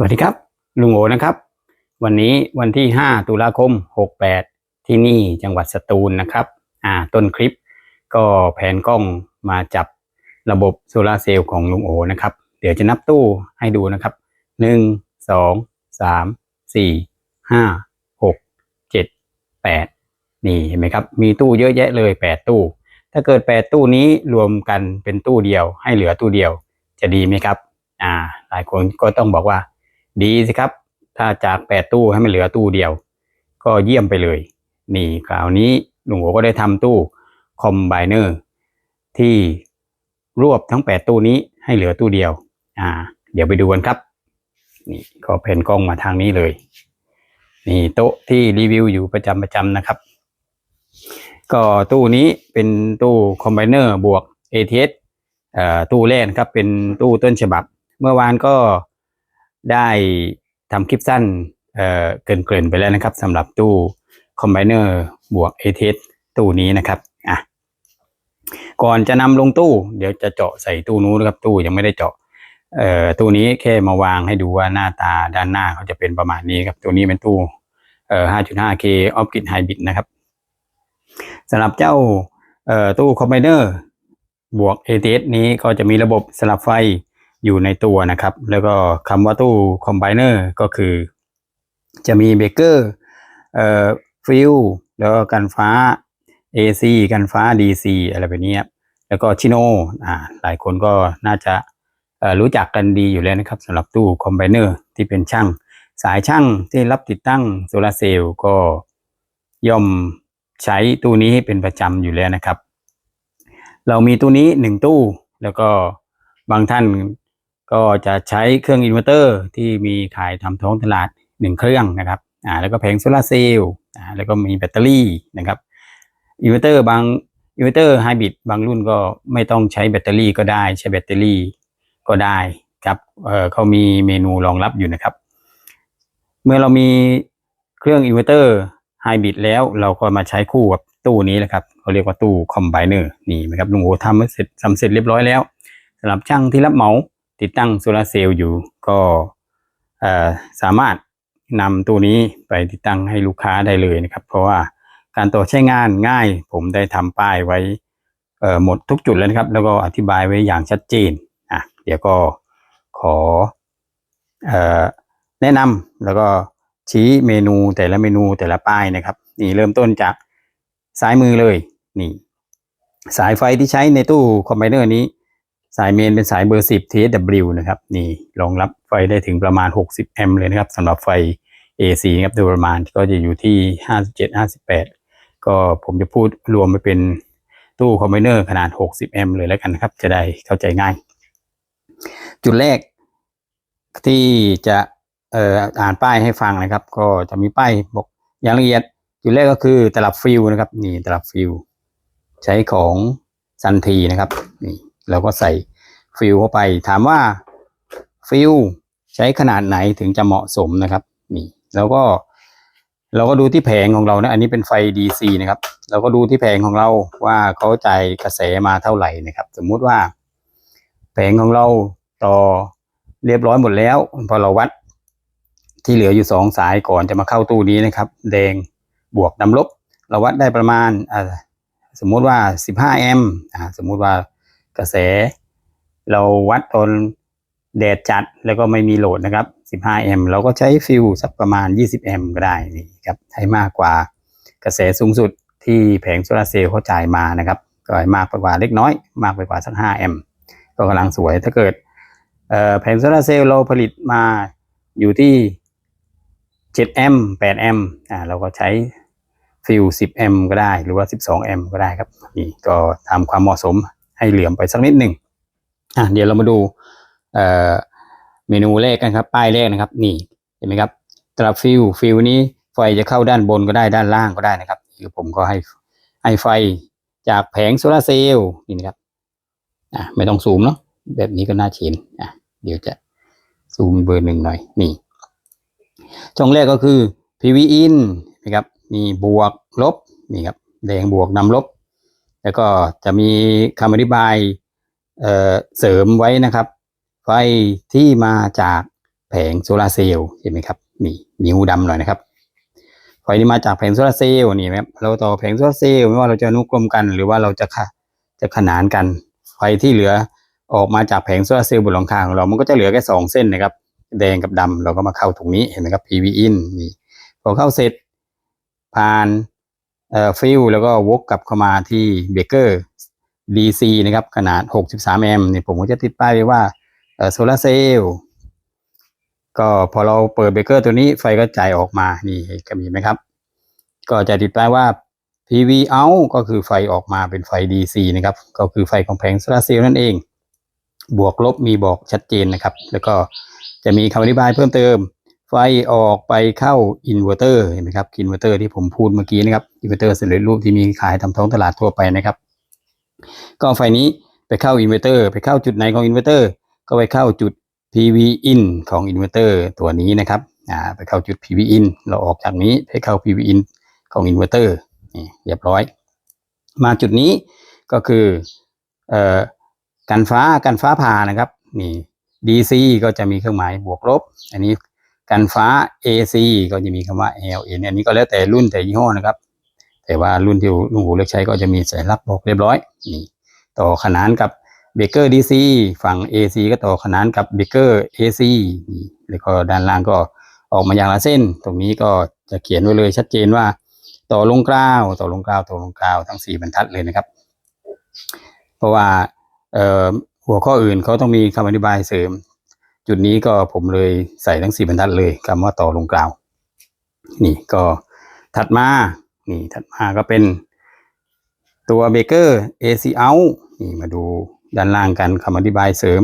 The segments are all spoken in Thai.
สวัสดีครับ ลุงโอนะครับ วันนี้วันที่ 5 ตุลาคม 68 ที่นี่จังหวัดสตูลนะครับ อ่า ต้นคลิปก็แผนกล้องมาจับระบบโซลาร์เซลล์ของลุงโอนะครับ เดี๋ยวจะนับตู้ให้ดูนะครับ 1 2 3 4 5 6 7 8 นี่เห็นไหมครับ มีตู้เยอะแยะเลย 8 ตู้ ถ้าเกิด 8 ตู้นี้รวมกันเป็นตู้เดียว ให้เหลือตู้เดียวจะดีไหมครับ อ่า หลายคนก็ต้องบอกว่า ดีสิครับ ถ้าจากแปดตู้ให้มันเหลือตู้เดียว ก็เยี่ยมไปเลย นี่คราวนี้ลุงโอก็ได้ทำตู้คอมไบเนอร์ที่รวบทั้งแปดตู้นี้ให้เหลือตู้เดียว อ่า เดี๋ยวไปดูกันครับ นี่ก็เพนกล้องมาทางนี้เลย นี่โต๊ะที่รีวิวอยู่ประจำประจำนะครับ ก็ตู้นี้เป็นตู้คอมไบเนอร์บวก ATS เอ่อตู้แรกครับเป็นตู้ต้นฉบับ เมื่อวานก็ ได้ทำคลิปสั้นเอ่อเกรินๆไปแล้วนะครับสำหรับตู้คอมไบเนอร์บวก ATS ตู้นี้นะครับอะก่อนจะนำลงตู้ เดี๋ยวจะเจาะใส่ตู้นู้นนะครับ ตู้ยังไม่ได้เจาะเอ่อตู้นี้แค่มาวางให้ดูว่าหน้าตาด้านหน้าเขาจะเป็นประมาณนี้ครับตัวนี้เป็นตู้เอ่อ 5.5K Optic Hybrid นะครับสำหรับเจ้าเอ่อตู้คอมไบเนอร์บวก ATS นี้ก็จะมีระบบสลับไฟ อยู่ในตัวนะครับ แล้วก็คำว่าตู้คอมไบเนอร์ก็คือ จะมีเบเกอร์เอ่อฟิลแล้วก็กันฟ้า AC กันฟ้า DC อะไรแบบนี้ครับแล้วก็ชิโนอ่าหลายคนก็น่าจะรู้จักกันดีอยู่แล้วนะครับสำหรับตู้คอมไบเนอร์ที่เป็นช่าง สายช่างที่รับติดตั้งโซลาเซลล์ก็ย่อมใช้ตู้นี้เป็นประจำอยู่แล้วนะครับ เรามีตู้นี้หนึ่งตู้ แล้วก็บางท่าน ก็จะใช้เครื่องอินเวอร์เตอร์ที่มีขายทำท้องตลาดหนึ่งเครื่องนะครับอ่าแล้วก็แผงโซลาร์เซลล์อ่าแล้วก็มีแบตเตอรี่นะครับอินเวอร์เตอร์บางอินเวอร์เตอร์ไฮบริดบางรุ่นก็ไม่ต้องใช้แบตเตอรี่ก็ได้ ใช้แบตเตอรี่ก็ได้ครับเออเขามีเมนูรองรับอยู่นะครับ เมื่อเรามีเครื่องอินเวอร์เตอร์ไฮบริดแล้วเราก็มาใช้คู่กับตู้นี้แหละครับเขาเรียกว่าตู้คอมไบเนอร์นี่นะครับลุงโอทำเสร็จทำเสร็จเรียบร้อยแล้วสำหรับช่างที่รับเหมา ติดตั้งโซลาร์เซลล์อยู่ก็สามารถนำตัวนี้ไปติดตั้งให้ลูกค้าได้เลยนะครับ เพราะว่าการต่อใช้งานง่าย ผมได้ทำป้ายไว้หมดทุกจุดแล้วนะครับ แล้วก็อธิบายไว้อย่างชัดเจนอะเดี๋ยวก็ขออแนะนำแล้วก็ชี้เมนูแต่ละเมนูแต่ละป้ายนะครับ นี่เริ่มต้นจากซ้ายมือเลยนี่ สายไฟที่ใช้ในตู้คอมไบเนอร์นี้ สายเมนเป็นสายเบอร์ 10 TSW นะครับนี่รองรับไฟได้ถึงประมาณ 60 แอมป์เลยนะครับสำหรับไฟ AC นะครับโดยประมาณก็จะอยู่ที่ 57 58 ก็ผมจะพูดรวมไปเป็นตู้คอมไบเนอร์ขนาด 60 แอมป์เลยแล้วกันนะครับ จะได้เข้าใจง่าย จุดแรกที่จะเอ่ออ่านป้ายให้ฟังนะครับ ก็จะมีป้ายบอกอย่างละเอียด จุดแรกก็คือตลับฟิลนะครับ นี่ตลับฟิลใช้ของซันทีนะครับนี่ เราก็ใส่ฟิลเข้าไป ถามว่าฟิลใช้ขนาดไหนถึงจะเหมาะสมนะครับนี่แล้วก็เราก็ดูที่แผงของเรานะอันนี้เป็นไฟ DC นะครับเราก็ดูที่แผงของเราว่าเขาจ่ายกระแสมาเท่าไหร่นะครับ สมมุติว่า แผงของเราต่อเรียบร้อยหมดแล้ว พอเราวัดที่เหลืออยู่สองสายก่อนจะมาเข้าตู้นี้นะครับ แดงบวกนำลบ เราวัดได้ประมาณอ่าสมมุติว่า 15 แอมป์อ่าสมมุติว่า กระแส เราวัดตอนแดดจัดแล้วก็ไม่มีโหลดนะครับ 15 แอมป์เราก็ใช้ฟิลสักประมาณ 20 แอมป์ก็ได้นี่ครับให้มากกว่ากระแสสูงสุดที่แผงโซลาร์เซลล์เขาจ่ายมานะครับ ก็ให้มากไปกว่าเล็กน้อย มากไปกว่าสัก 5 แอมป์ก็กำลังสวยถ้าเกิดแผงโซลาร์เซลล์เราผลิตมาอยู่ที่ 7 แอมป์ 8 แอมป์อ่าเราก็ใช้ฟิล10 แอมป์ก็ได้ หรือว่า 12 แอมป์ก็ได้ครับนี่ก็ทำความเหมาะสม ให้เหลื่อมไปสักนิดหนึ่งอะเดี๋ยวเรามาดูเอ่อเมนูแรกกันครับ ป้ายแรกนะครับ นี่เห็นไหมครับตลับฟิลฟิลนี้ไฟจะเข้าด้านบนก็ได้ด้านล่างก็ได้นะครับคือผมก็ให้ให้ไฟจากแผงโซลาร์เซลล์นี่นะครับอะไม่ต้องซูมเนาะแบบนี้ก็น่าเห็นอะเดี๋ยวจะซูมเบอร์หนึ่งหน่อยนี่ ช่องแรกก็คือ PV in นะครับ นี่บวกลบนี่ครับแดงบวกนำลบ แล้วก็จะมีคำอธิบายเเสริมไว้นะครับ ไฟที่มาจากแผงโซลาร์เซลล์เห็นไหมครับนี่นิ้วดำหน่อยนะครับไฟที่มาจากแผงโซลาร์เซลล์นี่นะครับเราต่อแผงโซลาร์เซลล์ไม่ว่าเราจะนุกรมกัน หรือว่าเราจะขะจะขนานกัน ไฟที่เหลือออกมาจากแผงโซลาร์เซลล์บนหลังคาของเรา มันก็จะเหลือแค่สองเส้นนะครับ แดงกับดำเราก็มาเข้าตรงนี้เห็นไหมครับ PV in นี่พอเข้าเสร็จผ่าน เอ่อฟิลแล้วก็วกกลับเข้ามาที่เบเกอร์ DC นะครับ ขนาด 63 แอมป์นี่ผมก็จะติดป้ายไว้ว่าเอ่อโซลาร์เซลล์ก็พอเราเปิดเบเกอร์ตัวนี้ไฟก็จ่ายออกมานี่ก็มีไหมครับ ก็จะติดป้ายว่า PV out ก็คือไฟออกมาเป็นไฟ DC นะครับ ก็คือไฟของแผงโซลาร์เซลล์นั่นเอง บวกลบมีบอกชัดเจนนะครับ แล้วก็จะมีคำอธิบายเพิ่มเติม ไฟออกไปเข้าอินเวอร์เตอร์เห็นไหมครับอินเวอร์เตอร์ที่ผมพูดเมื่อกี้นะครับอินเวอร์เตอร์สำเร็จรูปที่มีขายตามท้องตลาดทั่วไปนะครับ ก็ไฟนี้ไปเข้าอินเวอร์เตอร์ไปเข้าจุดไหนของอินเวอร์เตอร์ก็ไปเข้าจุด PV in ของอินเวอร์เตอร์ตัวนี้นะครับอ่าไปเข้าจุด PV in เราออกจากนี้ไปเข้า PV in ของอินเวอร์เตอร์นี่เรียบร้อย มาจุดนี้ก็คือเอ่อกันฟ้ากันฟ้าผ่านะครับนี่ DC ก็จะมีเครื่องหมายบวกลบ อันนี้ กันฟ้า AC ก็จะมีคำว่า LN อันนี้ก็แล้วแต่รุ่นแต่ยี่ห้อนะครับ แต่ว่ารุ่นที่ลุงหูเลือกใช้ก็จะมีสัญลักษณ์บอกเรียบร้อยนี่ต่อขนานกับเบเกอร์ DC ฝั่ง AC ก็ต่อขนานกับเบเกอร์ AC นี่แล้วก็ด้านล่างก็ออกมาอย่างละเส้น ตรงนี้ก็จะเขียนไว้เลยชัดเจนว่า ต่อลงกล้าวต่อลงกล้าวต่อลงกล้าวทั้งสี่บรรทัดเลยนะครับ เพราะว่าหัวข้ออื่นเขาต้องมีคำอธิบายเสริม จุดนี้ก็ผมเลยใส่ทั้งสี่บรรทัดเลยคำว่าต่อลงกล่าว นี่ก็ถัดมา นี่ถัดมาก็เป็นตัวเบเกอร์ AC out นี่มาดูด้านล่างกันคำอธิบายเสริม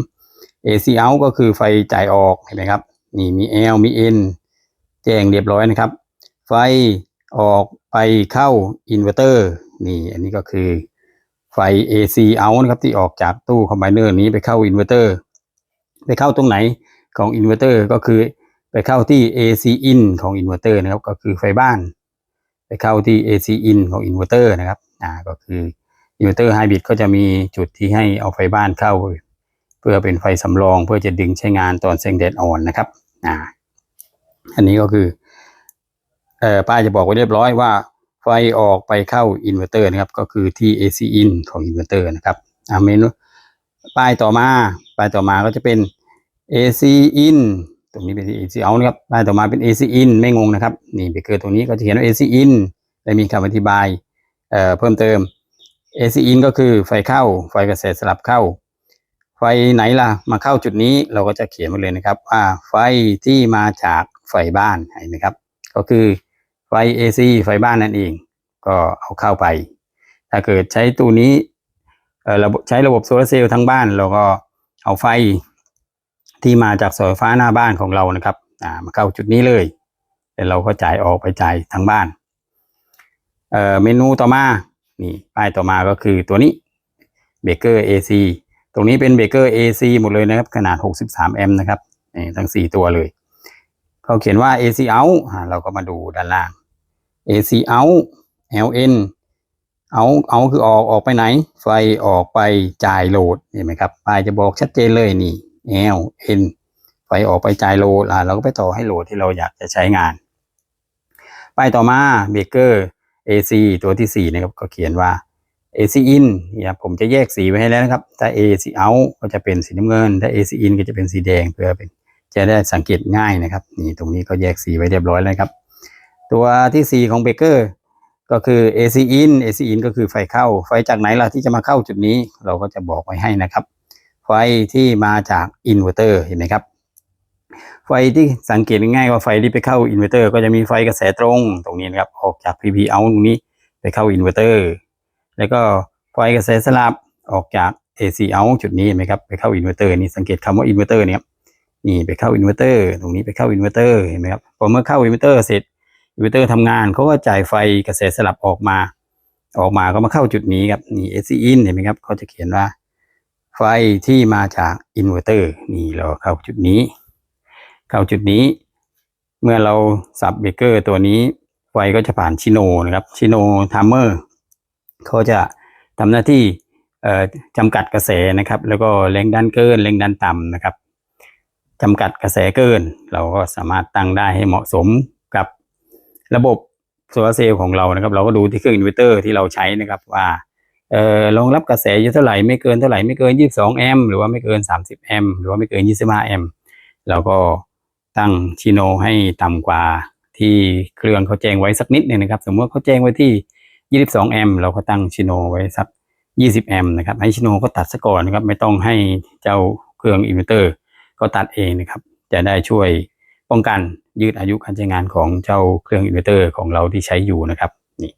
AC out ก็คือไฟจ่ายออกเห็นไหมครับ นี่มี L มี N แจ้งเรียบร้อยนะครับ ไฟออกไปเข้าอินเวอร์เตอร์นี่อันนี้ก็คือไฟ AC out นะครับที่ออกจากตู้คอมไบเนอร์นี้ไปเข้าอินเวอร์เตอร์ ไปเข้าตรงไหนของอินเวอร์เตอร์ก็คือไปเข้าที่ AC in ของอินเวอร์เตอร์นะครับ ก็คือไฟบ้าน ไปเข้าที่ AC in ของอินเวอร์เตอร์นะครับอ่าก็คืออินเวอร์เตอร์ไฮบริดก็จะมีจุดที่ให้เอาไฟบ้านเข้า เพื่อเป็นไฟสำรองเพื่อจะดึงใช้งานตอนแสงแดดอ่อนนะครับอ่าอันนี้ก็คือเอ่อป้ายจะบอกไว้เรียบร้อยว่าไฟออกไปเข้าอินเวอร์เตอร์นะครับ ก็คือที่ AC in ของอินเวอร์เตอร์นะครับอ่าเมนู ป้ายต่อมา ป้ายต่อมาก็จะเป็น AC in ตรงนี้เป็น AC out นะครับ ป้ายต่อมาเป็น AC in ไม่งงนะครับ นี่เบเกอร์ตรงนี้ก็จะเขียนว่า AC in และมีคำอธิบายเเพิ่มเติม AC in ก็คือไฟเข้า ไฟกระแสสลับเข้า ไฟไหนล่ะ มาเข้าจุดนี้เราก็จะเขียนมาเลยนะครับ ว่าไฟที่มาจากไฟบ้านเห็นไหมครับ ก็คือไฟ AC ไฟบ้านนั่นเอง ก็เอาเข้าไป ถ้าเกิดใช้ตู้นี้ ระบบใช้ระบบโซลาร์เซลล์ทั้งบ้านเราก็เอาไฟที่มาจากสาไฟฟ้าหน้าบ้านของเรานะครับมาเข้าจุดนี้เลยแล้วเราก็จ่ายออกไปจ่ายทั้งบ้านเเมนูต่อมานี่ป้ายต่อมาก็คือตัวนี้เบเกอร์ AC ตรงนี้เป็นเบเกอร์ AC หมดเลยนะครับ ขนาด 63 แอมป์นะครับนี่ทั้ง 4 ตัวเลยเขาเขียนว่า AC out อ่าเราก็มาดูด้านล่าง AC out LN เอาเอาคือออกออกไปไหน ไฟออกไปจ่ายโหลดเห็นไหมครับป้ายจะบอกชัดเจนเลยนี่ L N ไฟออกไปจ่ายโหลดอ่าเราก็ไปต่อให้โหลดที่เราอยากจะใช้งานป้ายต่อมาเบเกอร์ AC ตัวที่ 4 นะครับ ก็เขียนว่า AC in เนี่ยผมจะแยกสีไว้ให้แล้วนะครับ ถ้า AC out ก็จะเป็นสีน้ำเงิน ถ้า AC in ก็จะเป็นสีแดงเพื่อเป็นจะได้สังเกตง่ายนะครับ นี่ตรงนี้ก็แยกสีไว้เรียบร้อยแล้วครับ ตัวที่ 4 ของเบเกอร์ ก็คือ AC in AC in ก็คือไฟเข้า ไฟจากไหนล่ะที่จะมาเข้าจุดนี้ เราก็จะบอกไว้ให้นะครับ ไฟที่มาจากอินเวอร์เตอร์เห็นไหมครับ ไฟที่สังเกตง่ายว่าไฟที่ไปเข้าอินเวอร์เตอร์ก็จะมีไฟกระแสตรงตรงนี้นะครับ ออกจาก PV out ตรงนี้ไปเข้าอินเวอร์เตอร์ แล้วก็ไฟกระแสสลับออกจาก AC out จุดนี้เห็นไหมครับ ไปเข้าอินเวอร์เตอร์นี่สังเกตคำว่าอินเวอร์เตอร์เนี่ยนี่ไปเข้าอินเวอร์เตอร์ตรงนี้ไปเข้าอินเวอร์เตอร์เห็นไหมครับ พอเมื่อเข้าอินเวอร์เตอร์เสร็จ อินเวอร์เตอร์ทำงานเขาก็จ่ายไฟกระแสสลับออกมา ออกมาก็มาเข้าจุดนี้ครับนี่ AC in เห็นไหมครับเขาจะเขียนว่า ไฟที่มาจากอินเวอร์เตอร์นี่เราเข้าจุดนี้ เข้าจุดนี้ เมื่อเราสับเบเกอร์ตัวนี้ไฟก็จะผ่านชิโนนะครับชิโนทัมเมอร์เขาจะทำหน้าที่จำกัดกระแสนะครับ แล้วก็แรงดันเกินแรงดันต่ำนะครับจำกัดกระแสเกิน เราก็สามารถตั้งได้ให้เหมาะสม ระบบโซลาร์เซลล์ของเรานะครับ เราก็ดูที่เครื่องอินเวอร์เตอร์ที่เราใช้นะครับว่าเอ่อรองรับกระแสอยู่เท่าไหร่ไม่เกินเท่าไหร่ไม่เกิน 22 แอมป์หรือว่าไม่เกิน 30 แอมป์หรือว่าไม่เกิน 25 แอมป์เราก็ตั้งชิโนให้ต่ำกว่าที่เครื่องเขาแจ้งไว้สักนิดหนึงนะครับ สมมติเขาแจ้งไว้ที่ 22 แอมป์เราก็ตั้งชิโนไว้สัก 20 แอมป์นะครับให้ชิโนก็ตัดซะก่อนนะครับ ไม่ต้องให้เจ้าเครื่องอินเวอร์เตอร์ก็ตัดเองนะครับ จะได้ช่วย ป้องกันยืดอายุการใช้งานของเจ้าเครื่องอินเวอร์เตอร์ของเราที่ใช้อยู่นะครับนี่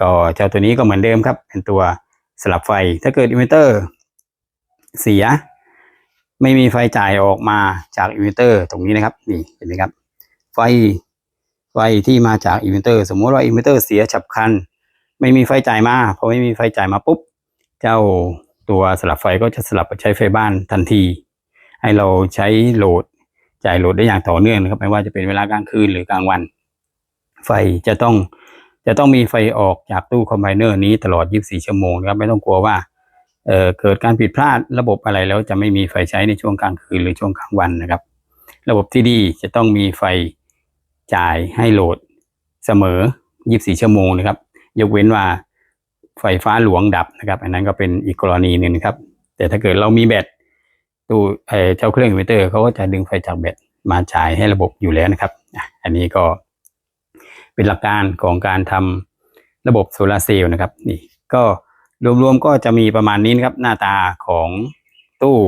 ก็เจ้าตัวนี้ก็เหมือนเดิมครับ เป็นตัวสลับไฟถ้าเกิดอินเวอร์เตอร์เสีย ไม่มีไฟจ่ายออกมาจากอินเวอร์เตอร์ตรงนี้นะครับนี่เห็นไหมครับ ไฟไฟที่มาจากอินเวอร์เตอร์ สมมติว่าอินเวอร์เตอร์เสียฉับพลัน ไม่มีไฟจ่ายมาพอไม่มีไฟจ่ายมาปุ๊บ เจ้าตัวสลับไฟก็จะสลับไปใช้ไฟบ้านทันที ให้เราใช้โหลด จ่ายโหลดได้อย่างต่อเนื่องนะครับไม่ว่าจะเป็นเวลากลางคืนหรือกลางวัน ไฟจะต้องจะต้องมีไฟออกจากตู้คอมไบเนอร์นี้ตลอด 24 ชั่วโมงนะครับไม่ต้องกลัวว่าเเกิดการผิดพลาดระบบอะไรแล้วจะไม่มีไฟใช้ในช่วงกลางคืนหรือช่วงกลางวันนะครับ ระบบที่ดีจะต้องมีไฟจ่ายให้โหลดเสมอ 24 ชั่วโมงนะครับ ยกเว้นว่าไฟฟ้าหลวงดับนะครับ อันนั้นก็เป็นอีกกรณีหนึ่งนะครับ แต่ถ้าเกิดเรามีแบต ตู้เอ่อเจ้าเครื่องอินเวอร์เตอร์เขาก็จะดึงไฟจากแบตมาจ่ายให้ระบบอยู่แล้วนะครับ อันนี้ก็เป็นหลักการของการทำระบบโซลาร์เซลล์นะครับนี่ก็รวมๆก็จะมีประมาณนี้นะครับหน้าตาของตู้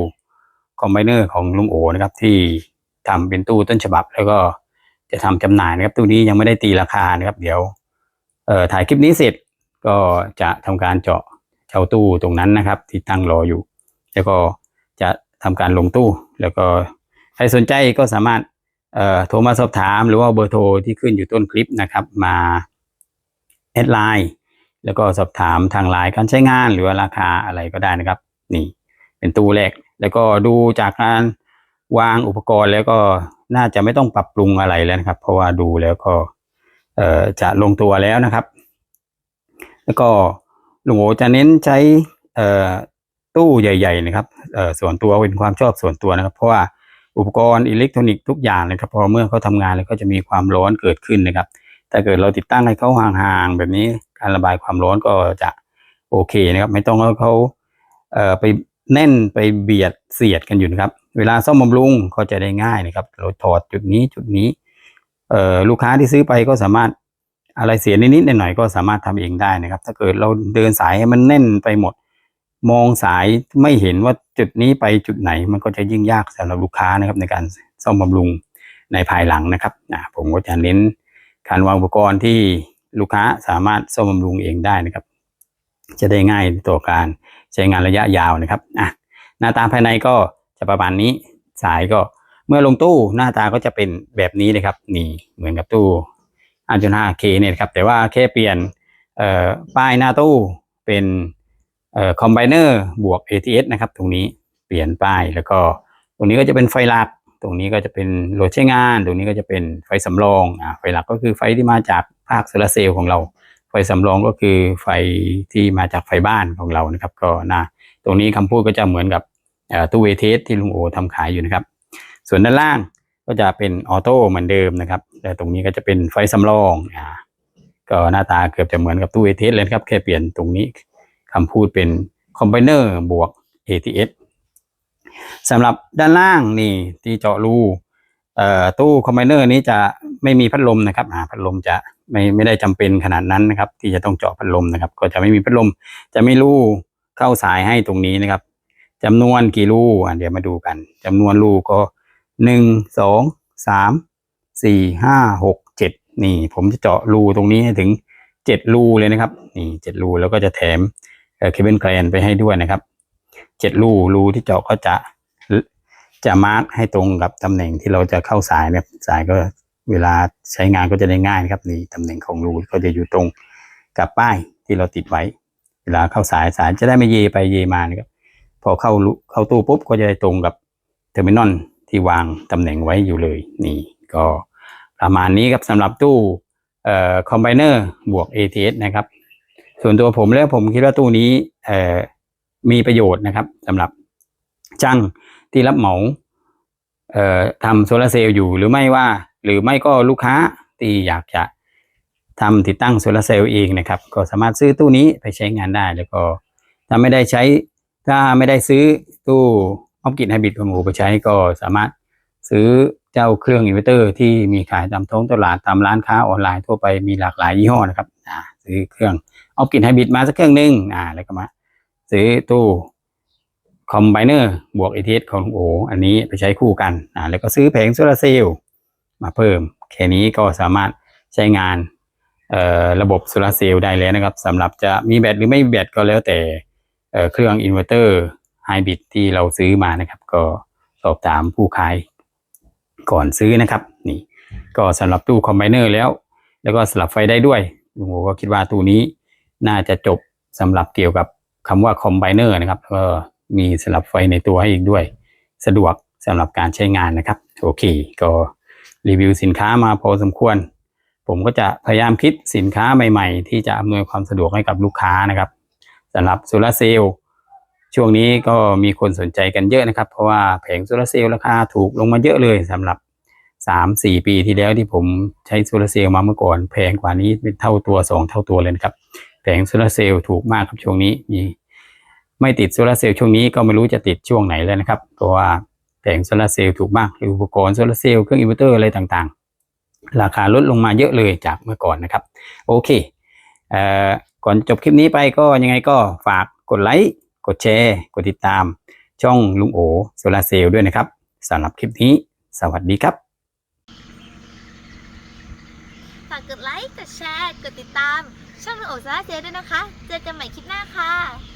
คอมไบเนอร์ของลุงโอนะครับ ที่ทำเป็นตู้ต้นฉบับ แล้วก็จะทำจำหน่ายนะครับ ตู้นี้ยังไม่ได้ตีราคานะครับ เดี๋ยวเอ่อถ่ายคลิปนี้เสร็จก็จะทำการเจาะเช่าตู้ตรงนั้นนะครับ ที่ตั้งรออยู่ แล้วก็ ทำการลงตู้ แล้วก็ใครสนใจก็สามารถโทรมาสอบถามหรือว่าเบอร์โทรที่ขึ้นอยู่ต้นคลิปนะครับ มาแอดไลน์แล้วก็สอบถามทางไลน์การใช้งานหรือว่าราคาอะไรก็ได้นะครับ นี่ เป็นตู้แรก แล้วก็ดูจากการวางอุปกรณ์แล้วก็น่าจะไม่ต้องปรับปรุงอะไรแล้วนะครับ เพราะว่าดูแล้วก็จะลงตัวแล้วนะครับ แล้วก็ลุงโอจะเน้นใช้ ตู้ใหญ่ๆนะครับเอ่อส่วนตัวเป็นความชอบส่วนตัวนะครับ เพราะว่าอุปกรณ์อิเล็กทรอนิกส์ทุกอย่างนะครับพอเมื่อเขาทำงานแล้วก็จะมีความร้อนเกิดขึ้นนะครับถ้าเกิดเราติดตั้งให้เขาห่างๆแบบนี้การระบายความร้อนก็จะโอเคนะครับ ไม่ต้องให้เขาเอ่อไปแน่นไปเบียดเสียดกันอยู่นะครับ เวลาซ่อมบำรุงก็จะได้ง่ายนะครับเราถอดจุดนี้จุดนี้เอ่อลูกค้าที่ซื้อไปก็สามารถอะไรเสียนิดๆหน่อยๆก็สามารถทำเองได้นะครับ ถ้าเกิดเราเดินสายให้มันแน่นไปหมด มองสายไม่เห็นว่าจุดนี้ไปจุดไหน มันก็จะยิ่งยากสำหรับลูกค้านะครับ ในการซ่อมบำรุงในภายหลังนะครับผมก็จะเน้นการวางอุปกรณ์ที่ลูกค้าสามารถซ่อมบำรุงเองได้นะครับ จะได้ง่ายต่อการใช้งานระยะยาวนะครับอะหน้าตาภายในก็จะประมาณนี้สายก็เมื่อลงตู้หน้าตาก็จะเป็นแบบนี้เลยครับนี่เหมือนกับตู้อันจุนห้าเคเนี่ยครับแต่ว่าแค่เปลี่ยนป้ายหน้าตู้เป็น เอ่อคอมไบเนอร์บวก ATS นะครับ ตรงนี้เปลี่ยนป้ายแล้วก็ตรงนี้ก็จะเป็นไฟหลัก ตรงนี้ก็จะเป็นโหลดใช้งาน ตรงนี้ก็จะเป็นไฟสำรองอ่าไฟหลักก็คือไฟที่มาจากภาคโซลาร์เซลล์ของเรา ไฟสำรองก็คือไฟที่มาจากไฟบ้านของเรานะครับ ก็น่าตรงนี้คำพูดก็จะเหมือนกับตู้ ATS ที่ลุงโอทำขายอยู่นะครับ ส่วนด้านล่างก็จะเป็นออโต้เหมือนเดิมนะครับ แต่ตรงนี้ก็จะเป็นไฟสำรองอ่าก็หน้าตาเกือบจะเหมือนกับตู้ ATS เลยครับแค่เปลี่ยนตรงนี้ คำพูดเป็นคอมไบเนอร์บวก ATS สำหรับด้านล่างนี่ที่เจาะรูตู้คอมไบเนอร์นี้จะไม่มีพัดลมนะครับพัดลมจะไม่ไม่ได้จำเป็นขนาดนั้นนะครับ ที่จะต้องเจาะพัดลมนะครับ ก็จะไม่มีพัดลม จะไม่รูเข้าสายให้ตรงนี้นะครับจำนวนกี่รูเดี๋ยวมาดูกันจำนวนรูก็หนึ่งสองสามสี่ห้าหกเจ็ดนี่ ผมจะเจาะรูตรงนี้ให้ถึงเจ็ดรูเลยนะครับ นี่เจ็ดรูแล้วก็จะแถม เอ่อเคเบิลแกรนไปให้ด้วยนะครับเจ็ดรูรูที่เจาะก็จะจะมาร์กให้ตรงกับตำแหน่งที่เราจะเข้าสายนะครับสายก็เวลาใช้งานก็จะได้ง่ายนะครับนี่ตำแหน่งของรูก็จะอยู่ตรงกับป้ายที่เราติดไว้ เวลาเข้าสายสายจะได้ไม่เยไปเยมานะครับพอเข้ารูเข้าตู้ปุ๊บก็จะได้ตรงกับเทอร์มินอลที่วางตำแหน่งไว้อยู่เลย นี่ก็ประมาณนี้ครับสำหรับตู้คอมไบเนอร์บวก ATS นะครับ ส่วนตัวผมแล้วผมคิดว่าตู้นี้เอ่อมีประโยชน์นะครับสำหรับช่างที่รับเหมาเอ่อทำโซลาเซลล์อยู่หรือไม่ว่า หรือไม่ก็ลูกค้าที่อยากจะทำติดตั้งโซลาเซลล์เองนะครับ ก็สามารถซื้อตู้นี้ไปใช้งานได้แล้วก็ถ้าไม่ได้ใช้ถ้าไม่ได้ซื้อตู้ออฟกิจไฮบริดของหมูไปใช้ก็สามารถซื้อเจ้าเครื่องอินเวอร์เตอร์ที่มีขายตามท้องตลาดตามร้านค้าออนไลน์ทั่วไปมีหลากหลายยี่ห้อนะครับ ซื้อเครื่องออฟกิจไฮบริดมาสักเครื่องหนึ่งอ่า แล้วก็มา ซื้อตู้คอมไบเนอร์บวก ATS ของลุงโออันนี้ไปใช้คู่กันอ่าแล้วก็ซื้อแผงโซลาร์เซลล์มาเพิ่ม แค่นี้ก็สามารถใช้งานเอ่อระบบโซลาร์เซลล์ได้แล้วนะครับสำหรับจะมีแบตหรือไม่มีแบตก็แล้วแต่เอ่อเครื่องอินเวอร์เตอร์ไฮบริดที่เราซื้อมานะครับ ก็สอบถามผู้ขายก่อนซื้อนะครับ นี่ ก็สำหรับตู้คอมไบเนอร์แล้ว แล้วก็สลับไฟได้ด้วย ลุงโอก็คิดว่าตู้นี้น่าจะจบสำหรับเกี่ยวกับคำว่าคอมไบเนอร์นะครับก็มีสลับไฟในตัวให้อีกด้วย สะดวกสำหรับการใช้งานนะครับโอเค ก็รีวิวสินค้ามาพอสมควร ผมก็จะพยายามคิดสินค้าใหม่ๆ ที่จะอำนวยความสะดวกให้กับลูกค้านะครับสำหรับโซลาเซลล์ช่วงนี้ก็มีคนสนใจกันเยอะนะครับ เพราะว่าแผงโซลาเซลล์ราคาถูกลงมาเยอะเลยสำหรับ สามสี่ปีที่แล้วที่ผมใช้โซลาร์เซลล์มาเมื่อก่อนแพงกว่านี้เป็นเท่าตัวสองเท่าตัวเลยนะครับแผงโซลาร์เซลล์ถูกมากครับช่วงนี้มีไม่ติดโซลาร์เซลล์ช่วงนี้ก็ไม่รู้จะติดช่วงไหนแล้วนะครับเพราะว่าแผงโซลาร์เซลล์ถูกมากอุปกรณ์โซลาร์เซลล์เครื่องอินเวอร์เตอร์อะไรต่างๆ ราคาลดลงมาเยอะเลยจากเมื่อก่อนนะครับ โอเคเอ่อก่อนจบคลิปนี้ไปก็ยังไงก็ฝากกดไลค์กดแชร์ กดติดตาม ช่องลุงโอโซลาร์เซลล์ด้วยนะครับสำหรับคลิปนี้ สวัสดีครับ ฝา กดติดตาม ช่องโอซาเซด้วยนะคะ เจอกันใหม่คลิปหน้าค่ะ